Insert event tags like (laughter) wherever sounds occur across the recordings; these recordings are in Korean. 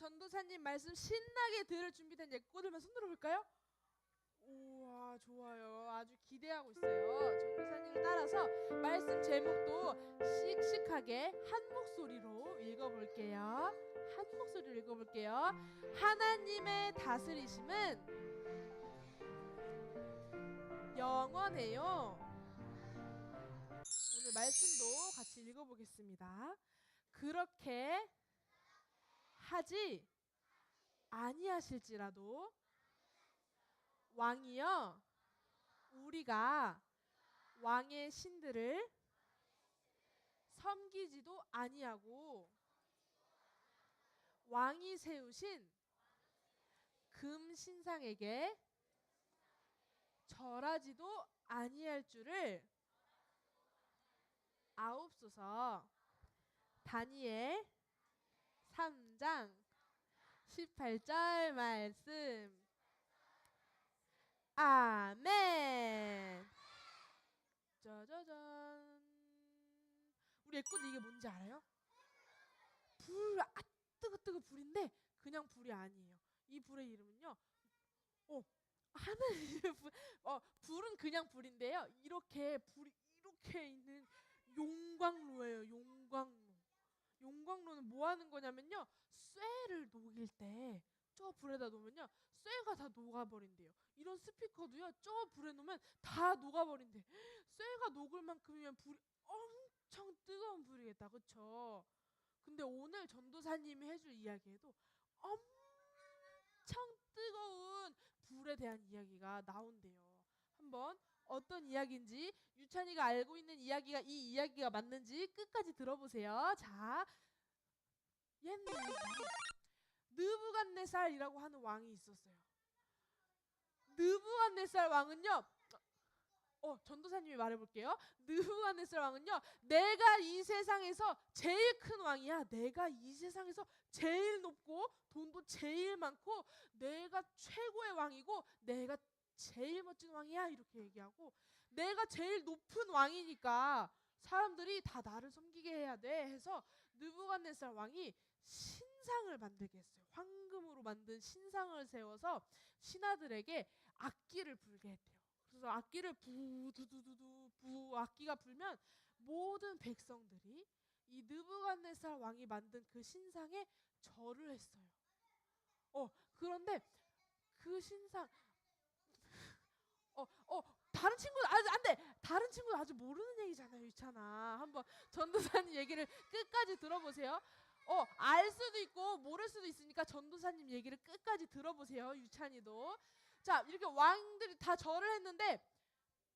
전도사님 말씀 신나게 들을 준비된 예꼬들만 손 들어 볼까요? 우와 좋아요. 아주 기대하고 있어요. 전도사님을 따라서 말씀 제목도 씩씩하게 한 목소리로 읽어볼게요. 한 목소리로 읽어볼게요. 하나님의 다스리심은 영원해요. 오늘 말씀도 같이 읽어보겠습니다. 그렇게 하지 아니하실지라도 왕이여 우리가 왕의 신들을 섬기지도 아니하고 왕이 세우신 금 신상에게 절하지도 아니할 줄을 아옵소서. 다니엘 3장 18절 말씀. 아멘. 짜자잔 우리 애꾼 이게 뭔지 알아요? 불, 아 뜨거 뜨거 불인데 그냥 불이 아니에요. 이 불의 이름은요 어 하늘의 불, 어 불은 그냥 불인데요. 이렇게 불이 이렇게 있는 용광로예요. 용광로 용광로는 뭐 하는 거냐면요. 쇠를 녹일 때 저 불에다 놓으면요. 쇠가 다 녹아버린대요. 이런 스피커도요. 저 불에 놓으면 다 녹아버린대. (gasps) 쇠가 녹을 만큼이면 불이 엄청 뜨거운 불이겠다. 그쵸? 근데 오늘 전도사님이 해줄 이야기에도 엄청 뜨거운 불에 대한 이야기가 나온대요. 한번 어떤 이야기인지 유찬이가 알고 있는 이야기가 이 이야기가 맞는지 끝까지 들어보세요. 자, 옛날에 느부갓네살이라고 하는 왕이 있었어요. 느부갓네살 왕은요. 어, 전도사님이 말해볼게요. 느부갓네살 왕은요. 내가 이 세상에서 제일 큰 왕이야. 내가 이 세상에서 제일 높고 돈도 제일 많고 내가 최고의 왕이고 내가 제일 멋진 왕이야 이렇게 얘기하고 내가 제일 높은 왕이니까 사람들이 다 나를 섬기게 해야 돼 해서 느부갓네살 왕이 신상을 만들게 했어요. 황금으로 만든 신상을 세워서 신하들에게 악기를 불게 했대요. 그래서 악기를 부두두두두 부 악기가 불면 모든 백성들이 이 느부갓네살 왕이 만든 그 신상에 절을 했어요. 어 그런데 그 신상 어, 어, 다른 친구는 아직 안 돼. 다른 친구는 아직 모르는 얘기잖아요, 유찬아. 한번 전도사님 (laughs) 얘기를 끝까지 들어보세요. 어, 알 수도 있고 모를 수도 있으니까 전도사님 얘기를 끝까지 들어보세요, 유찬이도. 자, 이렇게 왕들이 다 절을 했는데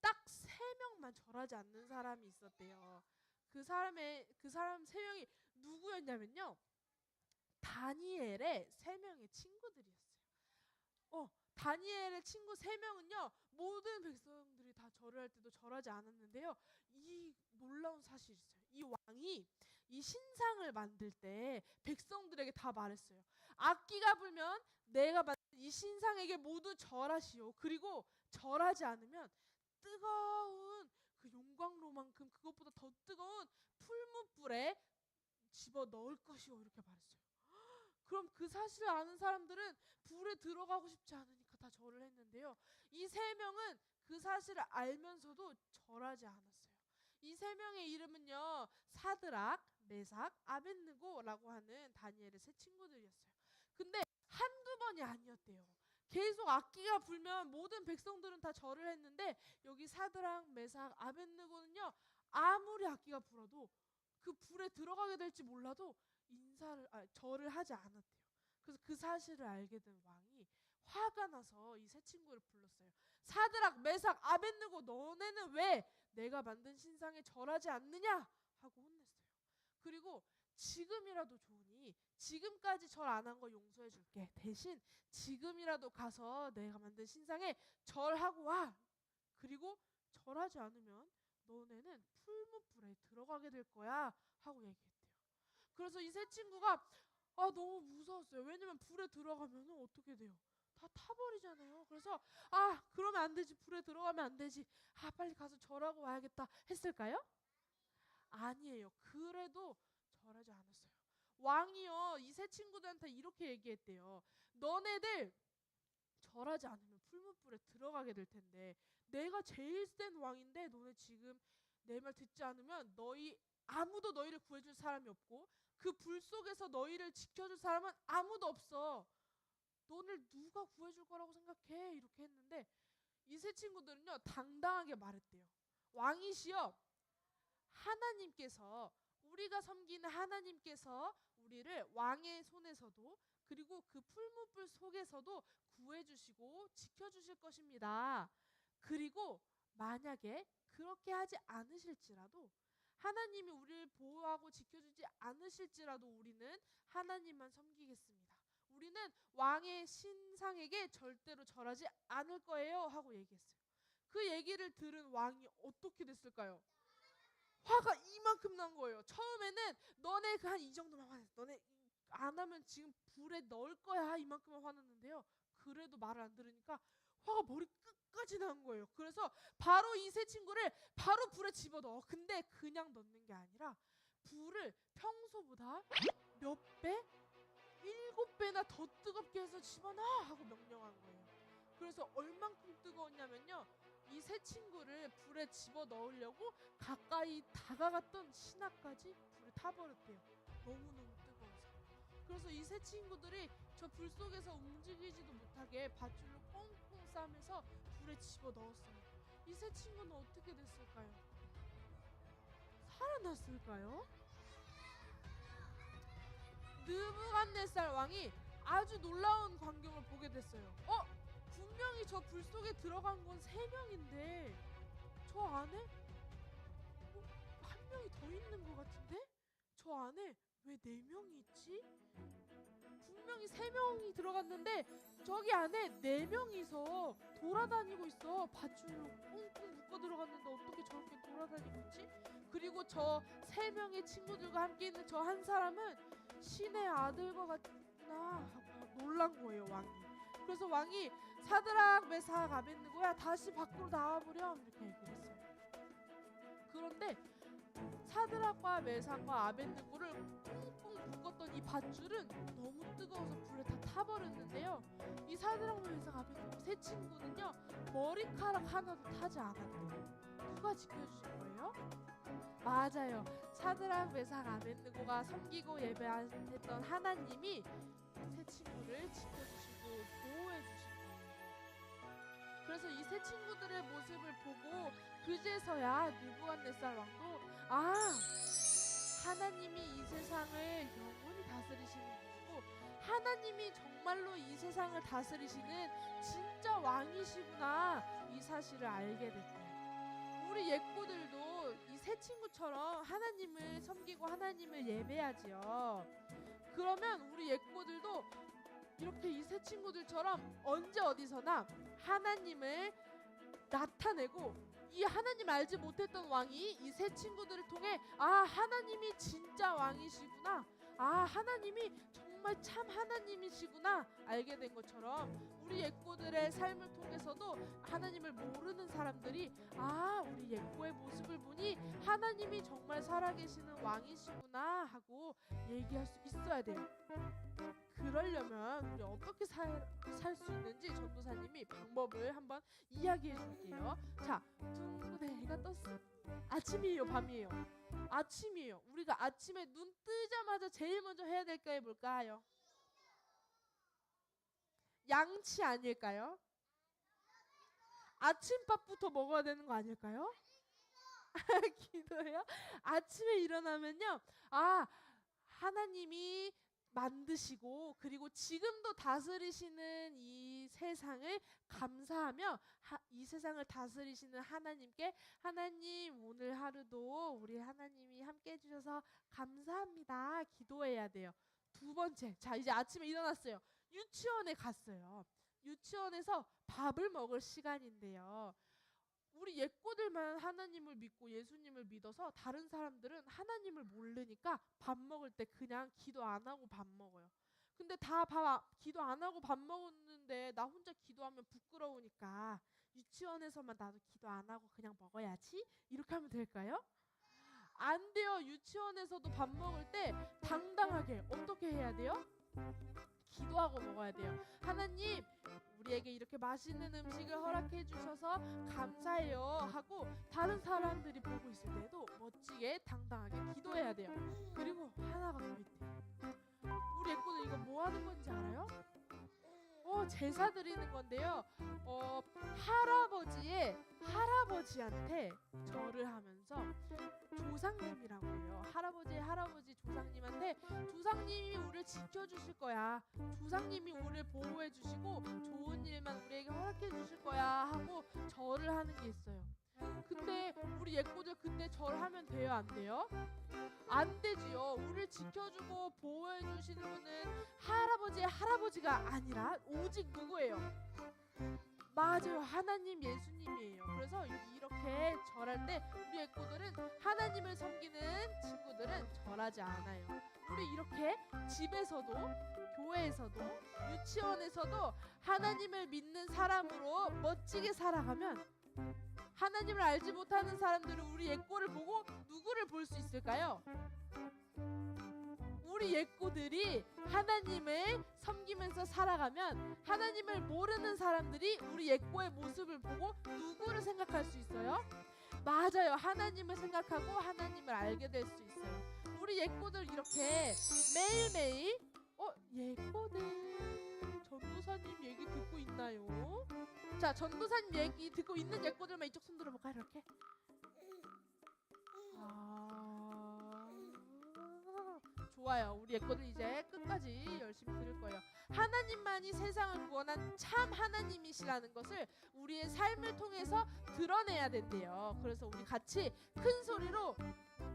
딱 세 명만 절하지 않는 사람이 있었대요. 그 사람의 그 사람 세 명이 누구였냐면요. 다니엘의 세 명의 친구들이었어요. 어, 다니엘의 친구 세 명은요 모든 백성들이 다 절을 할 때도 절하지 않았는데요. 이 놀라운 사실이 있어요. 이 왕이 이 신상을 만들 때 백성들에게 다 말했어요. 악기가 불면 내가 만든 이 신상에게 모두 절하시오. 그리고 절하지 않으면 뜨거운 그 용광로만큼 그것보다 더 뜨거운 풀무불에 집어 넣을 것이오. 이렇게 말했어요 그럼 그 사실을 아는 사람들은 불에 들어가고 싶지 않으니까 다 절을 했는데요. 이 세 명은 그 사실을 알면서도 절하지 않았어요. 이 세 명의 이름은요. 사드락, 메삭, 아벤느고라고 하는 다니엘의 세 친구들이었어요. 근데 한두 번이 아니었대요. 계속 악기가 불면 모든 백성들은 다 절을 했는데 여기 사드락, 메삭, 아벤느고는요. 아무리 악기가 불어도 그 불에 들어가게 될지 몰라도 인사를 아, 절을 하지 않았대요. 그래서 그 사실을 알게 된 왕이 화가 나서 이 세 친구를 불렀어요. 사드락, 메삭, 아벤느고 너네는 왜 내가 만든 신상에 절하지 않느냐 하고 혼냈어요. 그리고 지금이라도 좋으니 지금까지 절 안 한 거 용서해 줄게. 대신 지금이라도 가서 내가 만든 신상에 절하고 와. 그리고 절하지 않으면 너네는 풀무불에 들어가게 될 거야 하고 얘기했대요. 그래서 이 세 친구가 아 너무 무서웠어요. 왜냐면 불에 들어가면 어떻게 돼요? 다 타버리잖아요. 그래서 아 그러면 안 되지. 불에 들어가면 안 되지. 아 빨리 가서 절하고 와야겠다 했을까요? 아니에요. 그래도 절하지 않았어요. 왕이요 이 세 친구들한테 이렇게 얘기했대요. 너네들 절하지 않으면 풀무불에 들어가게 될 텐데 내가 제일 센 왕인데 너네 지금 내 말 듣지 않으면 너희 아무도 너희를 구해줄 사람이 없고 그 불 속에서 너희를 지켜줄 사람은 아무도 없어. 너를 누가 구해줄 거라고 생각해? 이렇게 했는데 이 세 친구들은요 당당하게 말했대요. 왕이시여 하나님께서 우리가 섬기는 하나님께서 우리를 왕의 손에서도 그리고 그 풀무불 속에서도 구해주시고 지켜주실 것입니다. 그리고 만약에 그렇게 하지 않으실지라도 하나님이 우리를 보호하고 지켜주지 않으실지라도 우리는 하나님만 섬기겠습니다. 우리는 왕의 신상에게 절대로 절하지 않을 거예요 하고 얘기했어요. 그 얘기를 들은 왕이 어떻게 됐을까요? 화가 이만큼 난 거예요. 처음에는 너네 그 한 이 정도만 화냈어. 너네 안 하면 지금 불에 넣을 거야 이만큼만 화났는데요. 그래도 말을 안 들으니까 화가 머리 끝까지 난 거예요. 그래서 바로 이 세 친구를 바로 불에 집어넣어. 근데 그냥 넣는 게 아니라 불을 평소보다 몇 배? 일곱 배나 더 뜨겁게 해서 집어넣어 하고 명령한 거예요. 그래서 얼만큼 뜨거웠냐면요. 이 세 친구를 불에 집어 넣으려고 가까이 다가갔던 신하까지 불에 타버렸대요. 너무너무. 그래서 이 세 친구들이 저 불 속에서 움직이지도 못하게 밧줄로 꽁꽁 싸매서 불에 집어 넣었어요. 이 세 친구는 어떻게 됐을까요? 살아났을까요? 느부갓네살 왕이 아주 놀라운 광경을 보게 됐어요. 어? 분명히 저 불 속에 들어간 건 세 명인데 저 안에 어? 한 명이 더 있는 것 같은데? 저 안에 왜 네 명이 있지? 분명히 세 명이 들어갔는데 저기 안에 네 명이서 돌아다니고 있어. 밧줄로 꽁꽁 묶어 들어갔는데 어떻게 저렇게 돌아다니고 있지? 그리고 저 세 명의 친구들과 함께 있는 저 한 사람은 신의 아들과 같구나 하고 놀란 거예요 왕이. 그래서 왕이 사드락 메삭 아벤느고야 다시 밖으로 나와보렴 이렇게 얘기를 했어요. 그런데 사드락과 메삭과 아벤느고를 꽁꽁 묶었던 이 밧줄은 너무 뜨거워서 불에 다 타버렸는데요. 이 사드락 메삭 아벤느고 세 친구는요 머리카락 하나도 타지 않았대요. 누가 지켜주실 거예요? 맞아요. 사드락 메삭 아벤느고가 섬기고 예배했던 하나님이 세 친구를 지켜주시 그래서 이 세 친구들의 모습을 보고 그제서야 느부갓네살 왕도 아 하나님이 이 세상을 영원히 다스리시는 분이고 하나님이 정말로 이 세상을 다스리시는 진짜 왕이시구나 이 사실을 알게 됐대요. 우리 예꼬들도 이 세 친구처럼 하나님을 섬기고 하나님을 예배하지요. 그러면 우리 예꼬들도 이렇게 이 세 친구들처럼 언제 어디서나 하나님을 나타내고 이 하나님 알지 못했던 왕이 이 세 친구들을 통해 아 하나님이 진짜 왕이시구나 아 하나님이 정말 참 하나님이시구나 알게 된 것처럼 우리 예꼬들의 삶을 통해서도 하나님을 모르는 사람들이 아 우리 예꼬의 모습을 보니 하나님이 정말 살아계시는 왕이시구나 하고 얘기할 수 있어야 돼요. 그러려면 어떻게 살 수 있는지 전도사님이 방법을 한번 이야기해 줄게요. 자, 둥근에 해가 떴어. 아침이에요, 밤이에요? 아침이에요. 우리가 아침에 눈 뜨자마자 제일 먼저 해야 될게 뭘까요? 양치 아닐까요? 아침밥부터 먹어야 되는 거 아닐까요? (laughs) 기도요? 아침에 일어나면요. 아, 하나님이 만드시고 그리고 지금도 다스리시는 이 세상을 감사하며 하, 이 세상을 다스리시는 하나님께 하나님 오늘 하루도 우리 하나님이 함께 해주셔서 감사합니다. 기도해야 돼요. 두 번째 자 이제 아침에 일어났어요. 유치원에 갔어요. 유치원에서 밥을 먹을 시간인데요 우리 예꼬들만 하나님을 믿고 예수님을 믿어서 다른 사람들은 하나님을 모르니까 밥 먹을 때 그냥 기도 안 하고 밥 먹어요. 근데 다 밥 기도 안 하고 밥 먹었는데 나 혼자 기도하면 부끄러우니까 유치원에서만 나도 기도 안 하고 그냥 먹어야지 이렇게 하면 될까요? 안 돼요. 유치원에서도 밥 먹을 때 당당하게 어떻게 해야 돼요? 기도하고 먹어야 돼요. 하나님, 우리에게 이렇게 맛있는 음식을 허락해 주셔서 감사해요 하고 다른 사람들이 보고 있을 때도 멋지게 당당하게 기도해야 돼요. 그리고 하나가 더 있대요. 우리 애꾸는 이거 뭐 하는 건지 알아요? 어, 제사 드리는 건데요. 어, 아버지한테 절을 하면서 조상님이라고 해요. 할아버지의 할아버지 조상님한테 조상님이 우리를 지켜주실 거야. 조상님이 우리를 보호해 주시고 좋은 일만 우리에게 허락해 주실 거야 하고 절을 하는 게 있어요. 근데 우리 예꼬들 그때 절하면 돼요, 안 돼요? 안 되지요. 우리를 지켜주고 보호해 주시는 분은 할아버지의 할아버지가 아니라 오직 누구예요? 맞아요. 하나님 예수님이에요. 그래서 이렇게 절할 때 우리 애꼬들은 하나님을 섬기는 친구들은 절하지 않아요. 우리 이렇게 집에서도 교회에서도 유치원에서도 하나님을 믿는 사람으로 멋지게 살아가면 하나님을 알지 못하는 사람들은 우리 예꼬를 보고 누구를 볼 수 있을까요? 우리 예꼬들이 하나님을 섬기면서 살아가면 하나님을 모르는 사람들이 우리 예꼬의 모습을 보고 누구를 생각할 수 있어요? 맞아요. 하나님을 생각하고 하나님을 알게 될 수 있어요. 우리 예꼬들 이렇게 매일매일 어, 예꼬들 전도사님 얘기 듣고 있나요? 자, 전도사님 얘기 듣고 있는 예꼬들만 이쪽 손 들어볼까요? 이렇게. 아, 좋아요. 우리 예꼬들 이제 끝까지 열심히 들을 거예요. 하나님만이 세상을 구원한 참 하나님이시라는 것을 우리의 삶을 통해서 드러내야 된대요. 그래서 우리 같이 큰 소리로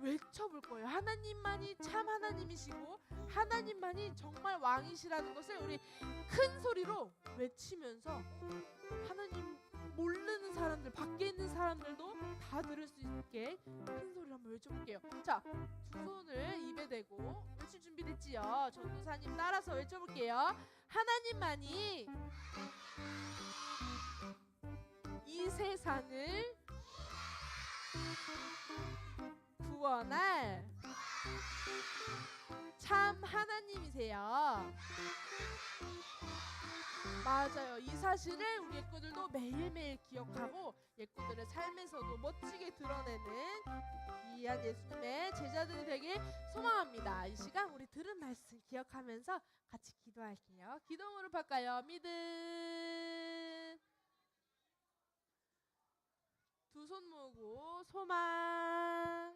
외쳐볼 거예요. 하나님만이 참 하나님이시고 하나님만이 정말 왕이시라는 것을 우리 큰 소리로 외치면서 하나님 모르는 사람들 밖에 있는 사람들도 다 들을 수 있게 큰 소리로 한번 외쳐볼게요. 자, 두 손을 입에 대고 외칠 준비 됐지요? 전도사님 따라서 외쳐볼게요. 하나님만이 이 세상을 구원할 참 하나님이세요. 맞아요. 이 사실을 우리 예꾼들도 매일매일 기억하고 예꾼들의 삶에서도 멋지게 드러내는 귀한 예수님의 제자들이 되길 소망합니다. 이 시간 우리 들은 말씀 기억하면서 같이 기도할게요. 기도 무릎할까요? 믿음. 두 손 모으고 소망.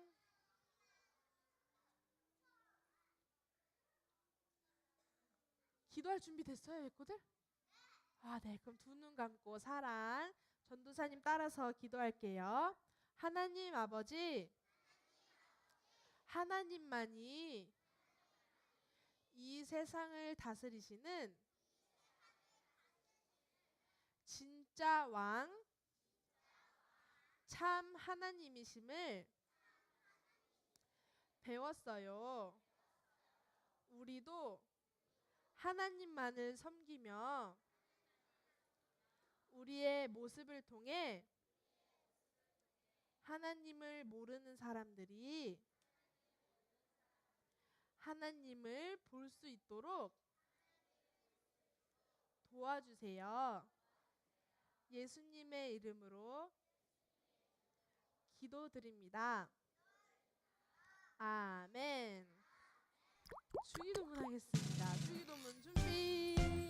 기도할 준비 됐어요, 예꼬들? 아, 네. 그럼 두 눈 감고 사랑 전도사님 따라서 기도할게요. 하나님 아버지, 하나님만이 이 세상을 다스리시는 진짜 왕, 참 하나님이심을 배웠어요. 우리도 하나님만을 섬기며 우리의 모습을 통해 하나님을 모르는 사람들이 하나님을 볼 수 있도록 도와주세요. 예수님의 이름으로 기도드립니다. 아멘. 주기도문 하겠습니다. 주기도문 준비.